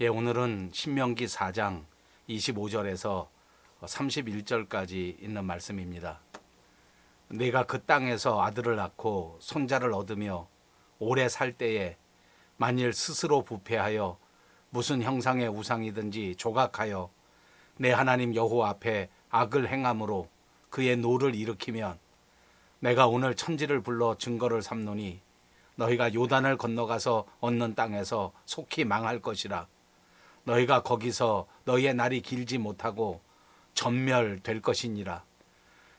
예, 오늘은 신명기 4장 25절에서 31절까지 있는 말씀입니다. 내가 그 땅에서 아들을 낳고 손자를 얻으며 오래 살 때에 만일 스스로 부패하여 무슨 형상의 우상이든지 조각하여 내 하나님 여호와 앞에 악을 행함으로 그의 노를 일으키면 내가 오늘 천지를 불러 증거를 삼노니 너희가 요단을 건너가서 얻는 땅에서 속히 망할 것이라 너희가 거기서 너희의 날이 길지 못하고 전멸될 것이니라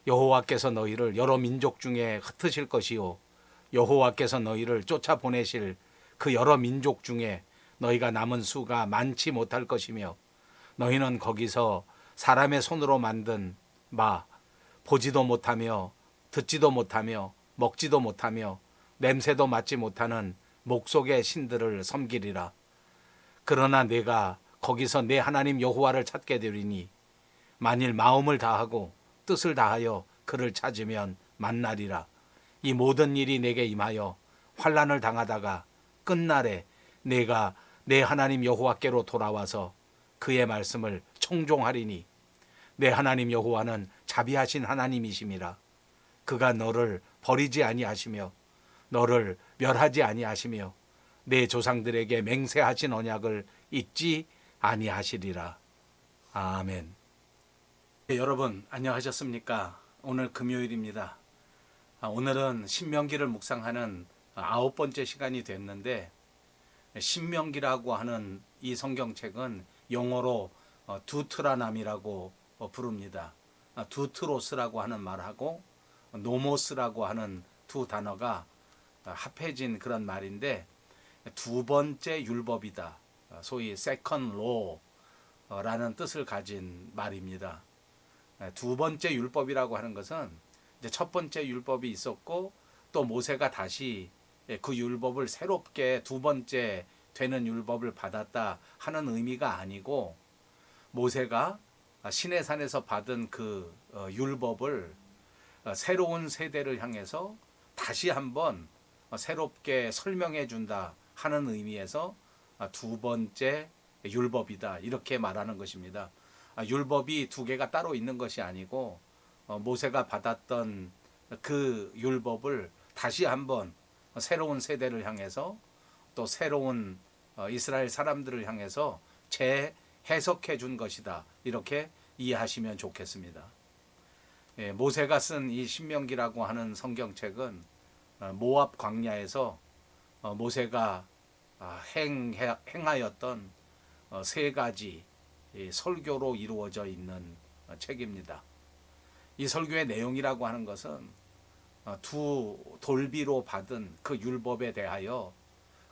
여호와께서 너희를 여러 민족 중에 흩으실 것이요 여호와께서 너희를 쫓아 보내실 그 여러 민족 중에 너희가 남은 수가 많지 못할 것이며 너희는 거기서 사람의 손으로 만든 마 보지도 못하며 듣지도 못하며 먹지도 못하며 냄새도 맡지 못하는 목속의 신들을 섬기리라. 그러나 내가 거기서 내 하나님 여호와를 찾게 되리니 만일 마음을 다하고 뜻을 다하여 그를 찾으면 만나리라. 이 모든 일이 내게 임하여 환란을 당하다가 끝날에 내가 내 하나님 여호와께로 돌아와서 그의 말씀을 청종하리니 내 하나님 여호와는 자비하신 하나님이심이라. 그가 너를 버리지 아니하시며 너를 멸하지 아니하시며 내 조상들에게 맹세하신 언약을 잊지 아니하시리라. 아멘. 네, 여러분 안녕하셨습니까? 오늘 금요일입니다. 아, 오늘은 신명기를 묵상하는 아홉 번째 시간이 됐는데 신명기라고 하는 이 성경책은 영어로 어, 두트라남이라고 어, 부릅니다. 아, 두트로스라고 하는 말하고 노모스라고 하는 두 단어가 어, 합해진 그런 말인데 두 번째 율법이다. 어, 소위 second law라는 뜻을 가진 말입니다. 에, 두 번째 율법이라고 하는 것은 이제 첫 번째 율법이 있었고 또 모세가 다시 예, 그 율법을 새롭게 두 번째 되는 율법을 받았다 하는 의미가 아니고 모세가 신의 산에서 받은 그 어, 율법을 어, 새로운 세대를 향해서 다시 한번 어, 새롭게 설명해 준다 하는 의미에서 아, 두 번째 율법이다 이렇게 말하는 것입니다. 아, 율법이 두 개가 따로 있는 것이 아니고 모세가 받았던 그 율법을 다시 한번 새로운 세대를 향해서 또 새로운 이스라엘 사람들을 향해서 재해석해 준 것이다 이렇게 이해하시면 좋겠습니다. 예, 모세가 쓴 이 신명기라고 하는 성경책은 어, 모압 광야에서 어, 모세가 아, 행해, 행하였던 어, 세 가지 설교로 이루어져 있는 책입니다. 이 설교의 내용이라고 하는 것은 두 돌비로 받은 그 율법에 대하여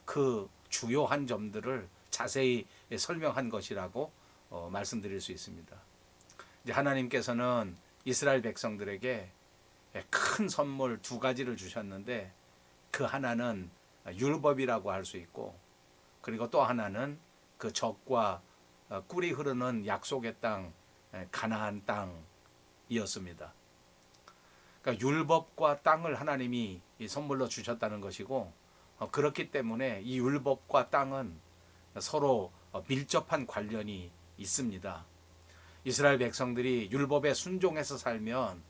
그 주요한 점들을 자세히 설명한 것이라고 말씀드릴 수 있습니다. 이제 하나님께서는 이스라엘 백성들에게 큰 선물 두 가지를 주셨는데 그 하나는 율법이라고 할 수 있고 그리고 또 하나는 그 적과 꿀이 흐르는 약속의 땅 가나안 땅이었습니다. 그러니까 율법과 땅을 하나님이 선물로 주셨다는 것이고 어, 그렇기 때문에 이 율법과 땅은 서로 어, 밀접한 관련이 있습니다. 이스라엘 백성들이 율법에 순종해서 살면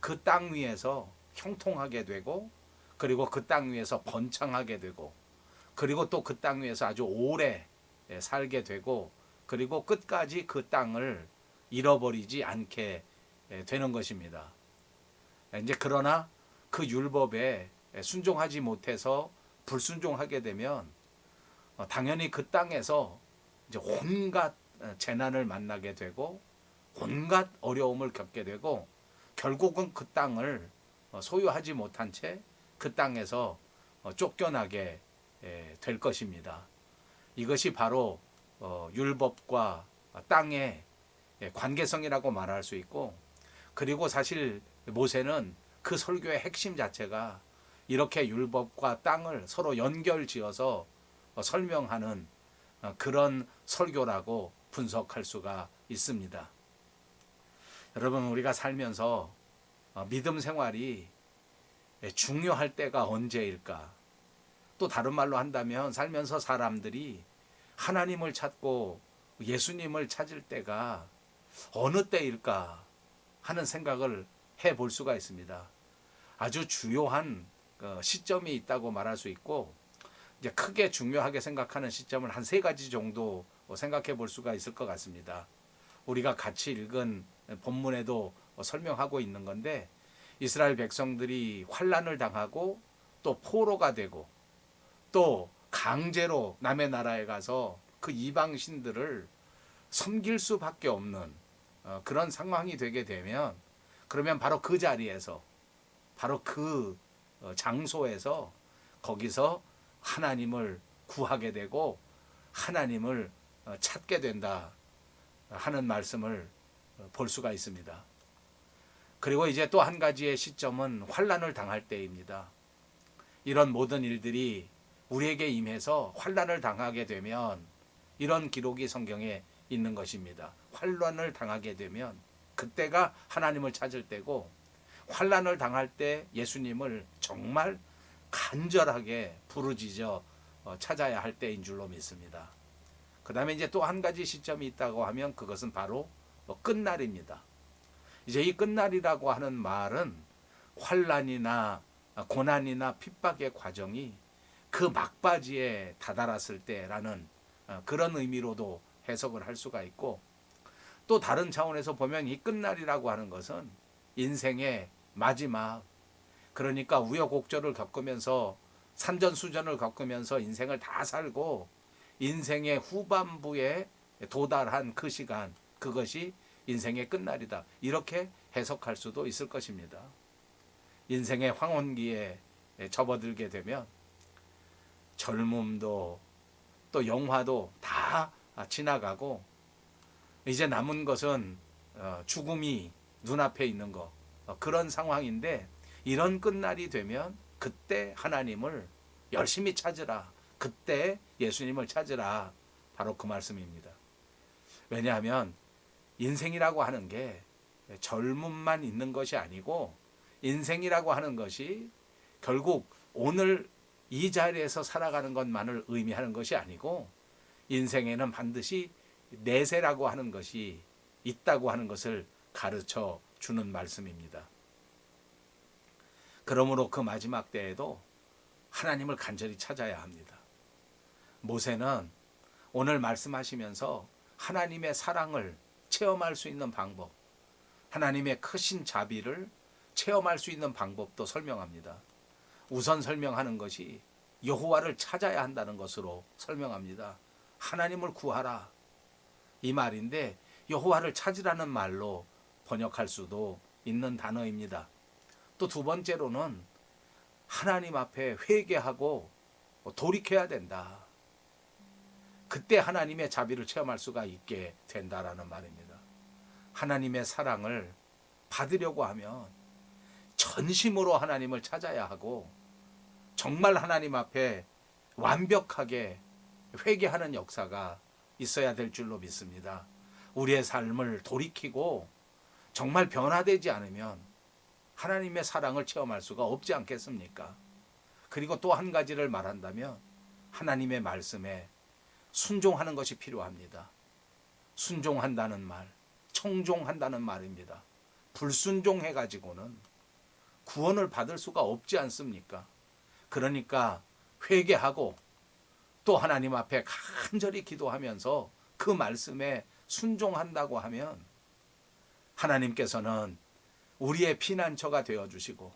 그 땅 위에서 형통하게 되고 그리고 그 땅 위에서 번창하게 되고 그리고 또 그 땅 위에서 아주 오래 예, 살게 되고 그리고 끝까지 그 땅을 잃어버리지 않게 예, 되는 것입니다. 이제 그러나 그 율법에 순종하지 못해서 불순종하게 되면 어, 당연히 그 땅에서 이제 온갖 어, 재난을 만나게 되고 온갖 어려움을 겪게 되고 결국은 그 땅을 어, 소유하지 못한 채 그 땅에서 어, 쫓겨나게 될 것입니다. 이것이 바로 어, 율법과 땅의 관계성이라고 말할 수 있고 그리고 사실 모세는 그 설교의 핵심 자체가 이렇게 율법과 땅을 서로 연결지어서 설명하는 그런 설교라고 분석할 수가 있습니다. 여러분 우리가 살면서 어, 믿음 생활이 중요할 때가 언제일까? 또 다른 말로 한다면 살면서 사람들이 하나님을 찾고 예수님을 찾을 때가 어느 때일까 하는 생각을 해 볼 수가 있습니다. 아주 주요한 그 시점이 있다고 말할 수 있고 이제 크게 중요하게 생각하는 시점을 한 세 가지 정도 생각해 볼 수가 있을 것 같습니다. 우리가 같이 읽은 본문에도 설명하고 있는 건데 이스라엘 백성들이 환란을 당하고 또 포로가 되고 또 강제로 남의 나라에 가서 그 이방 신들을 섬길 수밖에 없는 어, 그런 상황이 되게 되면 그러면 바로 그 자리에서 바로 그 어, 장소에서 거기서 하나님을 구하게 되고 하나님을 어, 찾게 된다 하는 말씀을 어, 볼 수가 있습니다. 그리고 이제 또 한 가지의 시점은 환란을 당할 때입니다. 이런 모든 일들이 우리에게 임해서 환란을 당하게 되면 이런 기록이 성경에 있는 것입니다. 환란을 당하게 되면 그때가 하나님을 찾을 때고 환란을 당할 때 예수님을 정말 간절하게 부르짖어 어, 찾아야 할 때인 줄로 믿습니다. 그다음에 이제 또 한 가지 시점이 있다고 하면 그것은 바로 뭐 끝날입니다. 이제 이 끝날이라고 하는 말은 환란이나 고난이나 핍박의 과정이 그 막바지에 다다랐을 때라는 어, 그런 의미로도 해석을 할 수가 있고 또 다른 차원에서 보면 이 끝날이라고 하는 것은 인생의 마지막 그러니까 우여곡절을 겪으면서 산전수전을 겪으면서 인생을 다 살고 인생의 후반부에 도달한 그 시간 그것이 인생의 끝날이다 이렇게 해석할 수도 있을 것입니다. 인생의 황혼기에 접어들게 되면 젊음도 또 영화도 다 지나가고 이제 남은 것은 어, 죽음이 눈앞에 있는 거 어, 그런 상황인데 이런 끝날이 되면 그때 하나님을 열심히 찾으라. 그때 예수님을 찾으라. 바로 그 말씀입니다. 왜냐하면 인생이라고 하는 게 젊음만 있는 것이 아니고 인생이라고 하는 것이 결국 오늘 이 자리에서 살아가는 것만을 의미하는 것이 아니고 인생에는 반드시 내세라고 하는 것이 있다고 하는 것을 가르쳐 주는 말씀입니다. 그러므로 그 마지막 때에도 하나님을 간절히 찾아야 합니다. 모세는 오늘 말씀하시면서 하나님의 사랑을 체험할 수 있는 방법, 하나님의 크신 자비를 체험할 수 있는 방법도 설명합니다. 우선 설명하는 것이 여호와를 찾아야 한다는 것으로 설명합니다. 하나님을 구하라 이 말인데 여호와를 찾으라는 말로 번역할 수도 있는 단어입니다. 또 두 번째로는 하나님 앞에 회개하고 돌이켜야 된다. 그때 하나님의 자비를 체험할 수가 있게 된다라는 말입니다. 하나님의 사랑을 받으려고 하면 전심으로 하나님을 찾아야 하고 정말 하나님 앞에 완벽하게 회개하는 역사가 있어야 될 줄로 믿습니다. 우리의 삶을 돌이키고 정말 변화되지 않으면 하나님의 사랑을 체험할 수가 없지 않겠습니까? 그리고 또 한 가지를 말한다면 하나님의 말씀에 순종하는 것이 필요합니다. 순종한다는 말, 청종한다는 말입니다. 불순종해 가지고는 구원을 받을 수가 없지 않습니까? 그러니까 회개하고 또 하나님 앞에 간절히 기도하면서 그 말씀에 순종한다고 하면 하나님께서는 우리의 피난처가 되어 주시고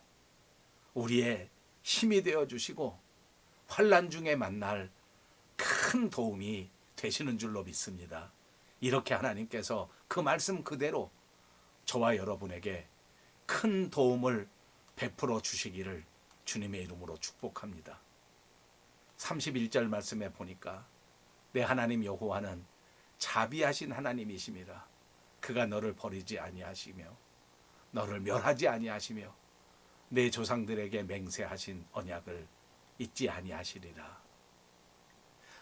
우리의 힘이 되어 주시고 환란 중에 만날 큰 도움이 되시는 줄로 믿습니다. 이렇게 하나님께서 그 말씀 그대로 저와 여러분에게 큰 도움을 베풀어 주시기를 주님의 이름으로 축복합니다. 31절 말씀에 보니까 내 하나님 여호와는 자비하신 하나님이십니다. 그가 너를 버리지 아니하시며 너를 멸하지 아니하시며 내 조상들에게 맹세하신 언약을 잊지 아니하시리라.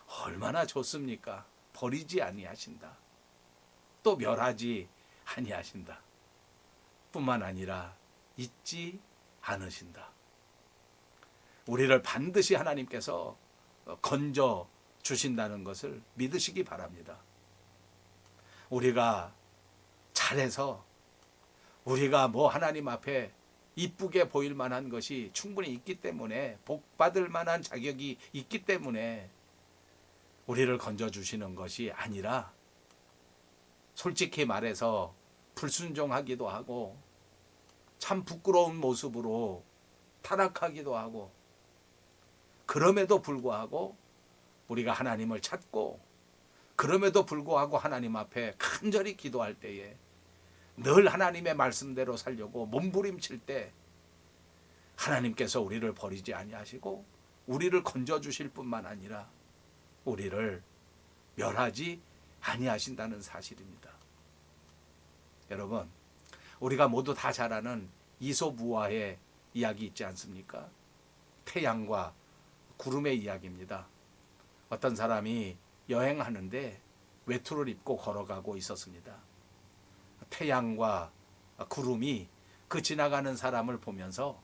얼마나 좋습니까? 버리지 아니하신다. 또 멸하지 아니하신다. 뿐만 아니라 잊지 않으신다. 우리를 반드시 하나님께서 건져 주신다는 것을 믿으시기 바랍니다. 우리가 잘해서 우리가 뭐 하나님 앞에 이쁘게 보일 만한 것이 충분히 있기 때문에 복 받을 만한 자격이 있기 때문에 우리를 건져 주시는 것이 아니라 솔직히 말해서 불순종하기도 하고 참 부끄러운 모습으로 타락하기도 하고 그럼에도 불구하고 우리가 하나님을 찾고 그럼에도 불구하고 하나님 앞에 간절히 기도할 때에 늘 하나님의 말씀대로 살려고 몸부림칠 때 하나님께서 우리를 버리지 아니하시고 우리를 건져 주실 뿐만 아니라 우리를 멸하지 아니하신다는 사실입니다. 여러분, 우리가 모두 다 잘 아는 이소부화의 이야기 있지 않습니까? 태양과 구름의 이야기입니다. 어떤 사람이 여행하는데 외투를 입고 걸어가고 있었습니다. 태양과 구름이 그 지나가는 사람을 보면서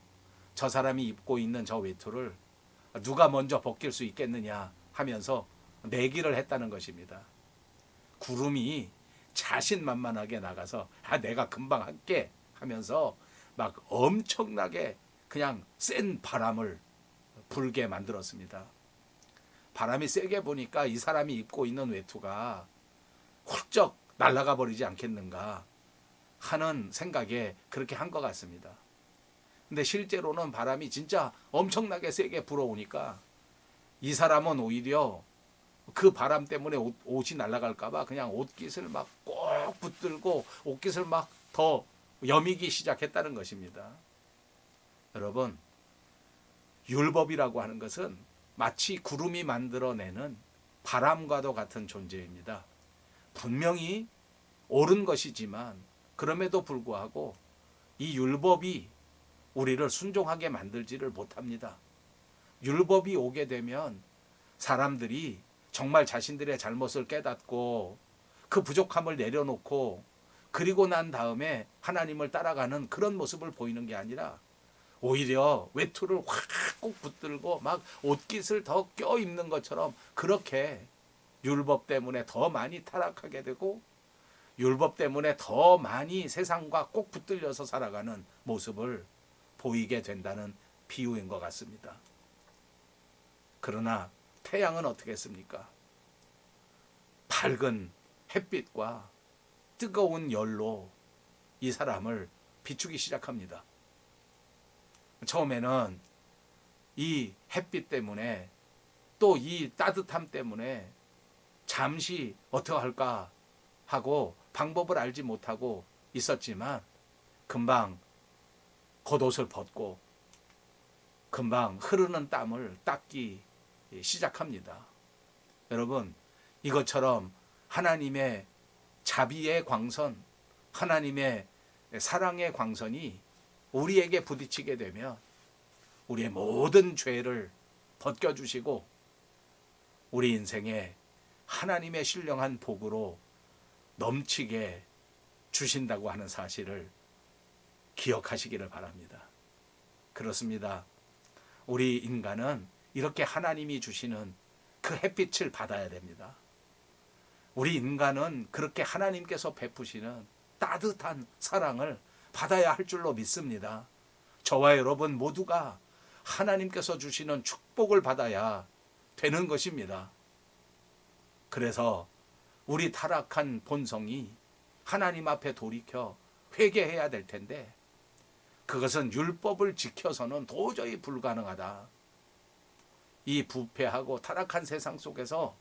저 사람이 입고 있는 저 외투를 누가 먼저 벗길 수 있겠느냐 하면서 내기를 했다는 것입니다. 구름이 자신만만하게 나가서 아 내가 금방 할게 하면서 막 엄청나게 그냥 센 바람을 불게 만들었습니다. 바람이 세게 보니까 이 사람이 입고 있는 외투가 훌쩍 날아가 버리지 않겠는가 하는 생각에 그렇게 한 것 같습니다. 근데 실제로는 바람이 진짜 엄청나게 세게 불어오니까 이 사람은 오히려 그 바람 때문에 옷, 옷이 날아갈까봐 그냥 옷깃을 막 꼭 붙들고 옷깃을 막 더 여미기 시작했다는 것입니다. 여러분, 율법이라고 하는 것은 마치 구름이 만들어내는 바람과도 같은 존재입니다. 분명히 옳은 것이지만 그럼에도 불구하고 이 율법이 우리를 순종하게 만들지를 못합니다. 율법이 오게 되면 사람들이 정말 자신들의 잘못을 깨닫고 그 부족함을 내려놓고 그리고 난 다음에 하나님을 따라가는 그런 모습을 보이는 게 아니라 오히려 외투를 확 꼭 붙들고 막 옷깃을 더 껴입는 것처럼 그렇게 율법 때문에 더 많이 타락하게 되고 율법 때문에 더 많이 세상과 꼭 붙들려서 살아가는 모습을 보이게 된다는 비유인 것 같습니다. 그러나 태양은 어떻겠습니까? 밝은 햇빛과 뜨거운 열로 이 사람을 비추기 시작합니다. 처음에는 이 햇빛 때문에 또 이 따뜻함 때문에 잠시 어떻게 할까 하고 방법을 알지 못하고 있었지만 금방 겉옷을 벗고 금방 흐르는 땀을 닦기 시작합니다. 여러분, 이것처럼 하나님의 자비의 광선, 하나님의 사랑의 광선이 우리에게 부딪히게 되면 우리의 모든 죄를 벗겨주시고 우리 인생에 하나님의 신령한 복으로 넘치게 주신다고 하는 사실을 기억하시기를 바랍니다. 그렇습니다. 우리 인간은 이렇게 하나님이 주시는 그 햇빛을 받아야 됩니다. 우리 인간은 그렇게 하나님께서 베푸시는 따뜻한 사랑을 받아야 할 줄로 믿습니다. 저와 여러분 모두가 하나님께서 주시는 축복을 받아야 되는 것입니다. 그래서 우리 타락한 본성이 하나님 앞에 돌이켜 회개해야 될 텐데 그것은 율법을 지켜서는 도저히 불가능하다. 이 부패하고 타락한 세상 속에서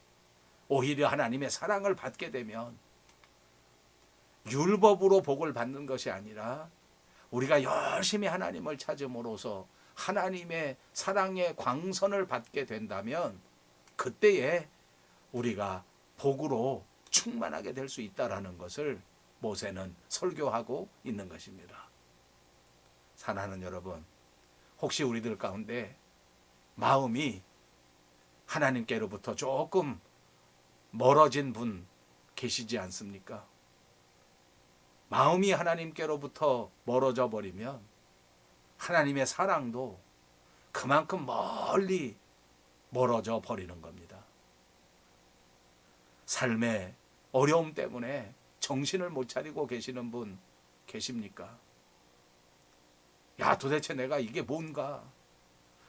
오히려 하나님의 사랑을 받게 되면 율법으로 복을 받는 것이 아니라 우리가 열심히 하나님을 찾음으로써 하나님의 사랑의 광선을 받게 된다면 그때에 우리가 복으로 충만하게 될 수 있다라는 것을 모세는 설교하고 있는 것입니다. 사랑하는 여러분, 혹시 우리들 가운데 마음이 하나님께로부터 조금 멀어진 분 계시지 않습니까? 마음이 하나님께로부터 멀어져 버리면 하나님의 사랑도 그만큼 멀리 멀어져 버리는 겁니다. 삶의 어려움 때문에 정신을 못 차리고 계시는 분 계십니까? 야, 도대체 내가 이게 뭔가?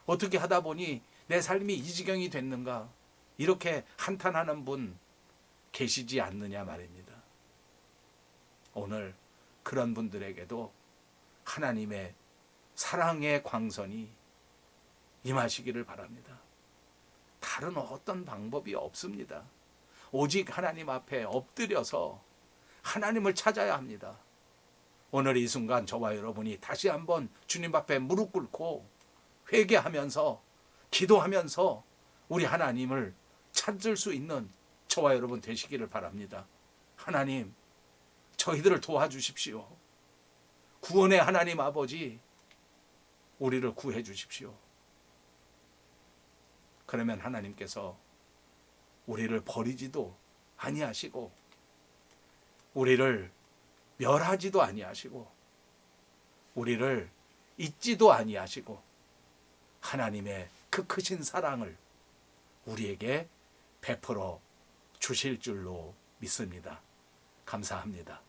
어떻게 하다 보니 내 삶이 이 지경이 됐는가? 이렇게 한탄하는 분 계시지 않느냐 말입니다. 오늘 그런 분들에게도 하나님의 사랑의 광선이 임하시기를 바랍니다. 다른 어떤 방법이 없습니다. 오직 하나님 앞에 엎드려서 하나님을 찾아야 합니다. 오늘 이 순간 저와 여러분이 다시 한번 주님 앞에 무릎 꿇고 회개하면서 기도하면서 우리 하나님을 찾을 수 있는 저와 여러분 되시기를 바랍니다. 하나님, 저희들을 도와주십시오. 구원의 하나님 아버지, 우리를 구해 주십시오. 그러면 하나님께서 우리를 버리지도 아니하시고 우리를 멸하지도 아니하시고 우리를 잊지도 아니하시고 하나님의 그 크신 사랑을 우리에게 베풀어 주실 줄로 믿습니다. 감사합니다.